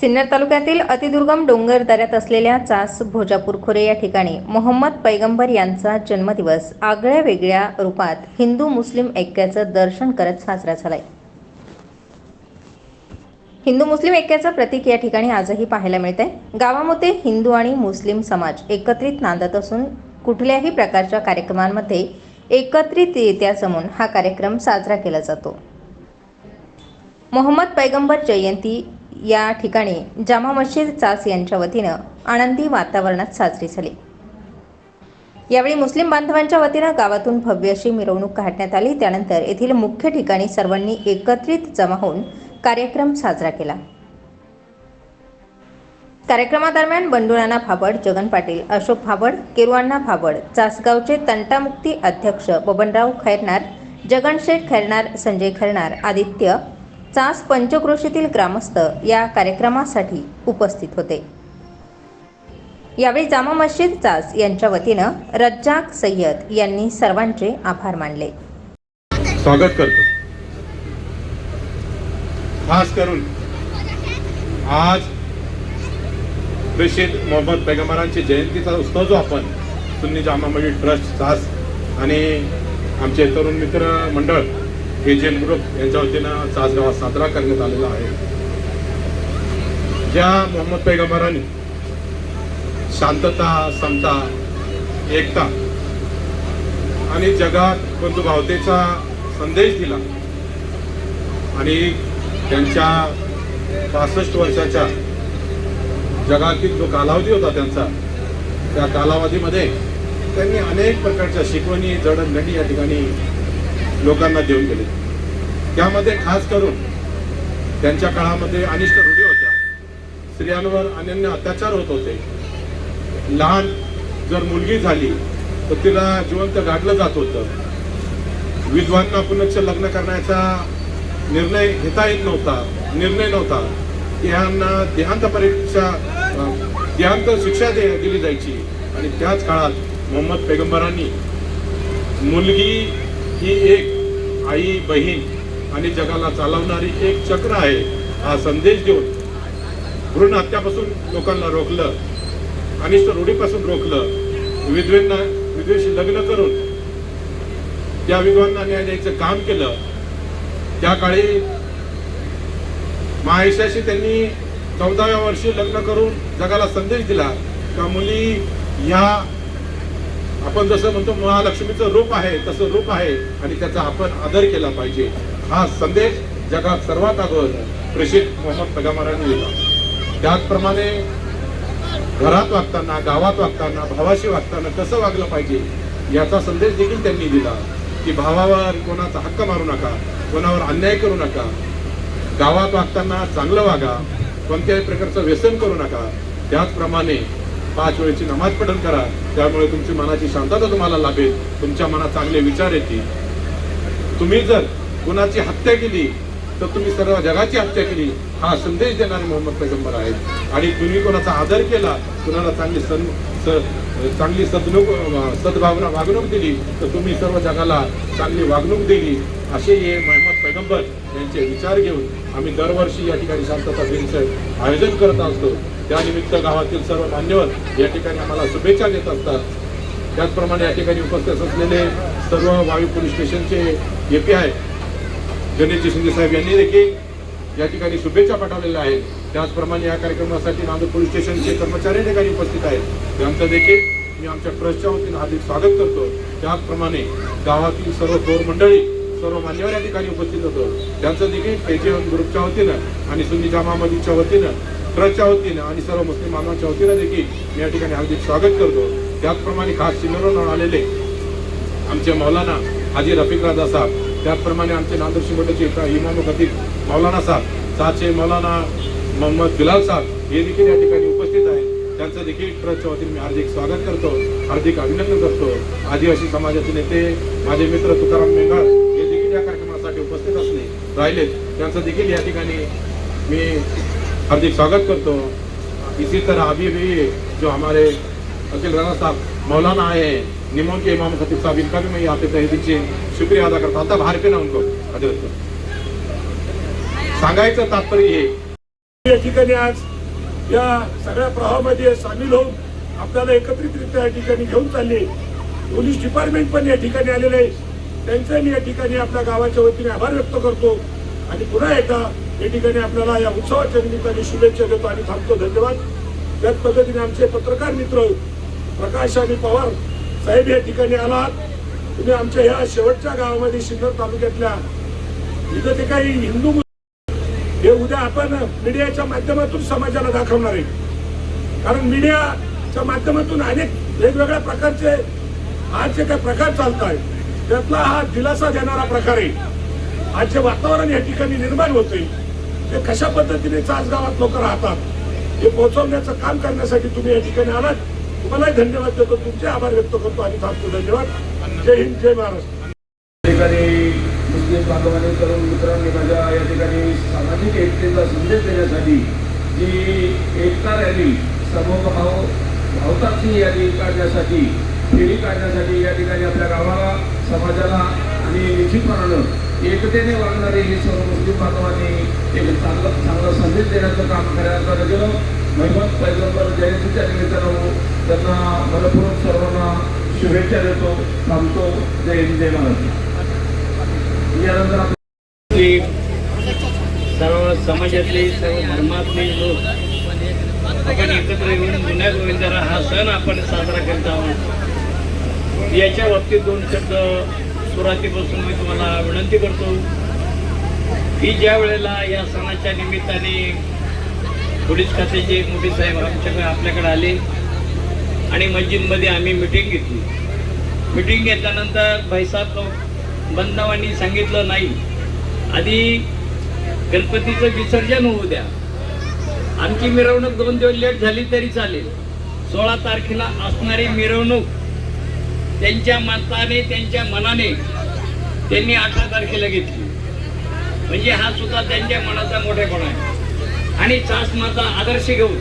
सिन्नर तालुक्यातील अतिदुर्गम डोंगर दऱ्यात असलेल्या चास भोजापूर खोरे या ठिकाणी मोहम्मद पैगंबर यांचा जन्मदिवस आगळ्या वेगळ्या रूपात हिंदू मुस्लिम ऐक्याचं दर्शन करत साजरा झालाय. हिंदू मुस्लिम ऐक्याचं प्रतीक या ठिकाणी आजही पाहायला मिळते गावामध्ये हिंदू आणि मुस्लिम समाज एकत्रित नांदत असून कुठल्याही प्रकारच्या कार्यक्रमांमध्ये एकत्रितरित्या जमून हा कार्यक्रम साजरा केला जातो. मोहम्मद पैगंबर जयंती या ठिकाणी जामा मशीद चास यांच्या वतीनं आनंदी वातावरणात साजरी झाली. यावेळी मुस्लिम बांधवांच्या वतीनं गावातून भव्य अशी मिरवणूक काढण्यात आली. त्यानंतर येथील मुख्य ठिकाणी सर्वांनी एकत्रित जमा होऊन कार्यक्रम साजरा केला. कार्यक्रमादरम्यान बंडुराणा भाबड जगन पाटील अशोक भाबड केरुअण्णा भाबड चासगावचे तंटामुक्ती अध्यक्ष बबनराव खैरनार जगनशेठ खैरनार संजय खैरनार आदित्य चास पंचक्रोशीतील ग्रामस्थ या कार्यक्रमासाठी उपस्थित होते. यावेळी जामा मस्जिद चास यांच्या वतीनं रज्जाक सय्यद यांनी सर्वांचे आभार मानले. स्वागत करतो. खास करून आज प्रेषित मोहम्मद पैगंबरांची जयंतीचा उत्सव जो आपण सुन्नी जामा मस्जिद ट्रस्ट चास आणि आमचे तरुण मित्र मंडळ एजीएन ग्रुप यांच्या वतीनं सास साजरा करण्यात आलेला आहे. ज्या मोहम्मद पैगंबरांनी शांतता समता एकता आणि जगात बंधुभावतेचा संदेश दिला आणि त्यांच्या पासष्ट वर्षाच्या जगातील जो कालावधी होता त्यांचा त्या कालावधीमध्ये त्यांनी अनेक प्रकारच्या शिकवणी जडणघडी या ठिकाणी लोकांना देऊन गेले. त्यामध्ये खास करून त्यांच्या काळामध्ये अनिष्ट रूढी होत्या. स्त्रियांवर अनन्य अत्याचार होत होते. लहान जर मुलगी झाली तर तिला जिवंत गाडलं जात होतं. विद्वांना पुनच्छ लग्न करण्याचा निर्णय घेता येत नव्हता निर्णय नव्हता. यांना देहांत परीक्षा देहांत शिक्षा दे दिली जायची. आणि त्याच काळात मोहम्मद पैगंबरांनी मुलगी ही एक आई बहीण आणि जगाला चालवणारी एक चक्र आहे. हा संदेश देऊन भ्रूण हत्यापासून लोकांना रोखलं अनिष्ट रूढीपासून रोखलं विधवेंना विधवेशी लग्न करून त्या विधवांना न्याय द्यायचं काम केलं. त्या काळी महायशाशी त्यांनी चौदाव्या वर्षी लग्न करून जगाला संदेश दिला का मुली ह्या आपण जसं म्हणतो महालक्ष्मीचं रूप आहे तसं रूप आहे आणि त्याचा आपण आदर केला पाहिजे. हा संदेश जगात सर्वात अगोदर प्रेषित मोहम्मद पैगंबरांनी दिला. त्याचप्रमाणे घरात वागताना गावात वागताना भावाशी वागताना कसं वागलं पाहिजे याचा संदेश देखील त्यांनी दिला. की भावावर कोणाचा हक्क मारू नका कोणावर अन्याय करू नका. गावात वागताना चांगलं वागा कोणत्याही प्रकारचं व्यसन करू नका. त्याचप्रमाणे पाच वेळेची नमाज पठण करा. त्यामुळे तुमची मनाची शांतता तुम्हाला लाभेल. तुमच्या मनात चांगले विचार येतील. तुम्ही जर कुणाची हत्या केली तर तुम्ही सर्व जगाची हत्या केली हा संदेश देणारे मोहम्मद पैगंबर आहेत. आणि तुम्ही कोणाचा आदर केला कुणाला चांगली सन स- चांगली सदनुक सद्भावना वागणूक दिली तर तुम्ही सर्व जगाला चांगली वागणूक दिली. असे हे मोहम्मद पैगंबर यांचे विचार घेऊन आम्ही दरवर्षी या ठिकाणी शांतता दिनचं आयोजन करत असतो. त्यानिमित्त गावातील सर्व मान्यवर या ठिकाणी आम्हाला शुभेच्छा देत असतात. त्याचप्रमाणे या ठिकाणी उपस्थित असलेले सर्व वायू पोलीस स्टेशनचे एपी आहे गणेशजी शिंदे साहेब यांनी देखील या ठिकाणी शुभेच्छा पाठवलेल्या आहेत. त्याचप्रमाणे या कार्यक्रमासाठी नांदेड पोलीस स्टेशनचे कर्मचारी ठिकाणी उपस्थित आहेत. त्यांचं देखील मी आमच्या ट्रस्टच्या वतीनं हार्दिक स्वागत करतो. त्याचप्रमाणे गावातील सर्व थोर मंडळी सर्व मान्यवर या ठिकाणी उपस्थित होतो. त्यांचं देखील केजीएम ग्रुपच्या वतीनं आणि सुन्नी जामा वतीनं ट्रस्टच्या वतीनं आणि सर्व मुस्लिम बांधवांच्या वतीनं देखील मी या ठिकाणी हार्दिक स्वागत करतो. त्याचप्रमाणे खास सिन्नरवरून आलेले आमचे मौलाना हाजी रफिक राजा साहेब त्याचप्रमाणे आमचे नांदेड शिमोटेचे इमाम खतीब मौलाना साहेब साचे मौलाना मोहम्मद बिलाल साहेब हे देखील या ठिकाणी उपस्थित आहेत. त्यांचं देखील ट्रस्टच्या वतीने मी हार्दिक स्वागत करतो हार्दिक अभिनंदन करतो. आदिवासी समाजाचे नेते माझे मित्र तुकाराम मेंगाळ हे देखील या कार्यक्रमासाठी उपस्थित असले राहिलेत. त्यांचं देखील या ठिकाणी मी हार्दिक स्वागत करतो। इसी तरह अभी भी जो हमारे अखिल राणा साहब मौलाना आए हैं निमोन के इमाम खतीब साहब इनका भी मैं यहाँ पे तहे दिल शुक्रिया अदा करता हूँ। बाहर पे ना उनको। हजरत सांगायचं तात्पर्य हे। या ठिकाणी आज या सगळ्या प्रवाहामध्ये सामील होऊन आपल्याला एकत्रितरित्या या ठिकाणी घेऊन चालले. पोलीस डिपार्टमेंट पण या ठिकाणी आलेले आहे. त्यांचे मी या ठिकाणी आपल्या गावाच्या वतीने आभार व्यक्त करतो. आणि पुन्हा एकदा या ठिकाणी आपल्याला या उत्सवाच्या निमित्ताने शुभेच्छा देतो आणि थांबतो. धन्यवाद. त्याच पद्धतीने आमचे पत्रकार मित्र प्रकाश आणि पवार साहेब या ठिकाणी आलात. तुम्ही आमच्या ह्या शेवटच्या गावामध्ये सिन्नर तालुक्यातल्या इथं ते काही हिंदू हे उद्या आपण मीडियाच्या माध्यमातून समाजाला दाखवणार आहे. कारण मीडियाच्या माध्यमातून अनेक वेगवेगळ्या प्रकारचे आज जे काही प्रकार चालत आहेत त्यातला हा दिलासा देणारा प्रकार आहे. आज जे वातावरण या ठिकाणी निर्माण होते ते कशा पद्धतीने चासगावात लोक राहतात हे पोहोचवण्याचं काम करण्यासाठी तुम्ही या ठिकाणी आलात. तुम्हालाही धन्यवाद देतो तुमचे आभार व्यक्त करतो. आणि थांबतो धन्यवाद. जय हिंद जय महाराष्ट्र. ठिकाणी मुस्लिम बांधवांनी तरुण मित्रांनी माझ्या या ठिकाणी सामाजिक एकतेचा संदेश देण्यासाठी जी एकता रॅली समभाव भावताची यादी काढण्यासाठी फेरी काढण्यासाठी या ठिकाणी आपल्या गावाला समाजाला आणि निश्चितपणानं एकतेने वागणारे हे सर्व मुस्लिम बांधवांनी एक चांगला चांगला संदेश देण्याचं काम करायला गेलं महिमत पैगंबर जयंतीच्या निमित्तानं हो, त्यांना मनपूर्वक सर्वांना शुभेच्छा देतो. थांबतो. जय हिंद जय महाराष्ट्र यानंतर सर्व समाजातले सर्व धर्मातले लोक आपण एकत्र येऊन गुन्हा गोविंदारा हा सण आपण साजरा करत आहोत. याच्या बाबतीत दोन शब्द सुरुवातीपासून मी तुम्हाला विनंती करतो की ज्या वेळेला या सणाच्या निमित्ताने पोलीस खात्याचे मोठी साहेब आमच्याकडे आपल्याकडे आले आणि मस्जिदमध्ये आम्ही मिटिंग घेतली. मिटिंग घेतल्यानंतर भाईसाहेब बंधवांनी सांगितलं नाही आधी गणपतीचं विसर्जन होऊ द्या. आमची मिरवणूक दोन दिवस लेट झाली तरी चालेल. सोळा तारखेला असणारी मिरवणूक त्यांच्या मताने त्यांच्या मनाने त्यांनी अठरा तारखेला घेतली म्हणजे हा सुद्धा त्यांच्या मनाचा मोठेपणा आहे. आणि चासमाचा आदर्श घेऊन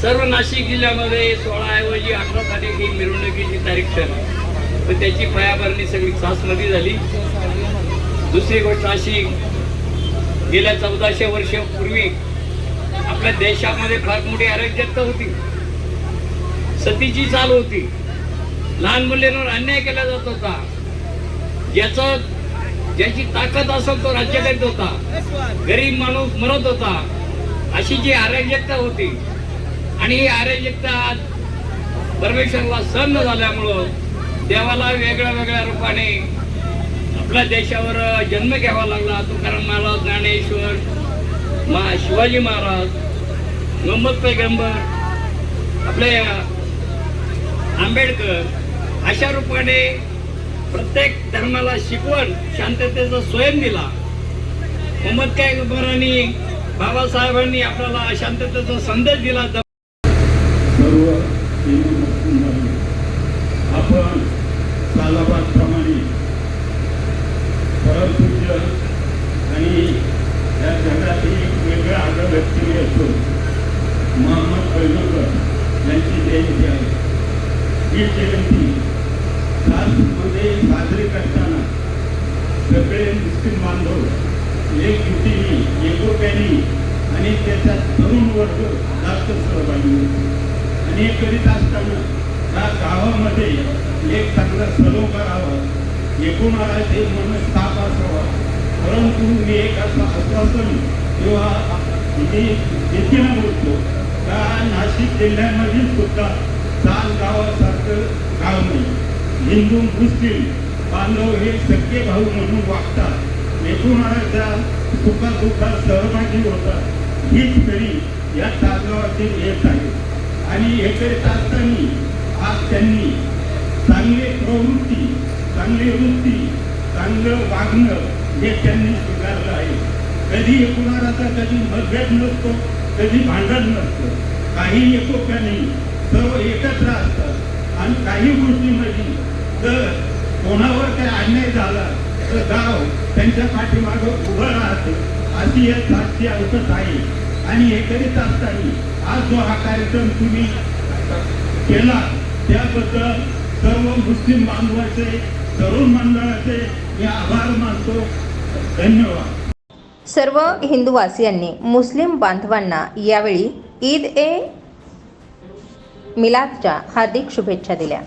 सर्व नाशिक जिल्ह्यामध्ये सोळाऐवजी अठरा तारीख ही मिरवणुकीची तारीख ठरली. पण त्याची पायाभरणी सगळी चाचमध्ये झाली. दुसरी गोष्ट अशी गेल्या चौदाशे वर्षापूर्वी आपल्या देशामध्ये फार मोठी अराजकता होती. सतीची चाल होती. लहान मुलींवर अन्याय केला जात होता. ज्याचं ज्याची ताकद असेल तो राज्य करीत होता. गरीब माणूस मरत होता. अशी जी अराजकता होती. आणि ही अराजकता आज परमेश्वरला सहन झाल्यामुळं देवाला वेगळ्या वेगळ्या रूपाने आपल्या देशावर जन्म घ्यावा लागला. तुकाराम महाराज ज्ञानेश्वर मा शिवाजी महाराज मोहम्मद पैगंबर आपले आंबेडकर अशा रूपाने प्रत्येक धर्माला शिकवण शांततेचा स्वयं दिला. मोहम्मद काय पैगंबरांनी बाबासाहेबांनी आपल्याला शांततेचा संदेश दिला. सर्व आपण सालाबादप्रमाणे परमपूज्य आणि या जगातील एक वेगळा आग्रह व्यक्ती असतो मोहम्मद पैगंबर यांची जयंती आहे. ही जयंती. मध्ये साजरी करताना सगळे मुस्लिम बांधव एकजुटीने एकोप्याने आणि त्याच्यात तरुण वर्ग जास्त सहभागी होतो. आणि हे करीत असताना त्या गावामध्ये एक चांगला सलो करावा एकूणाला ते मनस्ताप असावा परंतु मी एक असं आश्वासन किंवा मी देखील बोलतो का नाशिक जिल्ह्यामध्ये सुद्धा चाल गावासारखं गाव नाही. हिंदू मुस्लिम बांधव हे सख्खे भाऊ म्हणून वागतात. एकूणाच्या सुखादुःखात सहभागी होतात. हीच तरी या तासगावातील येत आहे. आणि हे करीत असताना आज त्यांनी चांगली प्रवृत्ती चांगली वृत्ती चांगलं वागणं हे त्यांनी स्वीकारलं आहे. कधी एकूणाचा कधी मतभेद नसतो कधी भांडण नसतं. काही एकोप्या नाही सर्व एकत्र असतात. आणि काही गोष्टीमध्ये तर कोणावर काही अन्याय झाला तर गाव त्यांच्या पाठीमागं उभं राहते. अशी एक सातची अवसत आहे. आणि हे करीत असताना आज जो हा कार्यक्रम तुम्ही केला त्याबद्दल सर्व मुस्लिम बांधवाचे तरुण मंडळाचे मी आभार मानतो. धन्यवाद. सर्व हिंदूवासियांनी मुस्लिम बांधवांना यावेळी ईद ए मिलादच्या हार्दिक शुभेच्छा दिल्या.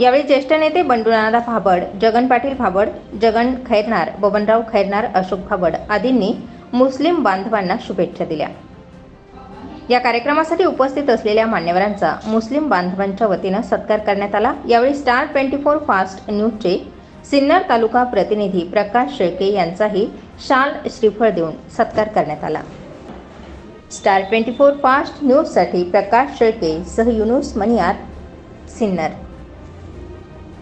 यावेळी ज्येष्ठ नेते बंडूनाना भाबड जगन पाटील भाबड जगन खैरनार बबनराव खैरनार अशोक भाबड आदींनी मुस्लिम बांधवांना शुभेच्छा दिल्या. या कार्यक्रमासाठी उपस्थित असलेल्या मान्यवरांचा मुस्लिम बांधवांच्या वतीनं सत्कार करण्यात आला. यावेळी स्टार ट्वेंटी फोर फास्ट न्यूजचे सिन्नर तालुका प्रतिनिधी प्रकाश शेळके यांचाही शाल श्रीफळ देऊन सत्कार करण्यात आला. स्टार ट्वेंटी फोर फास्ट न्यूजसाठी प्रकाश शेळके सह युनुस मनियार सिन्नर.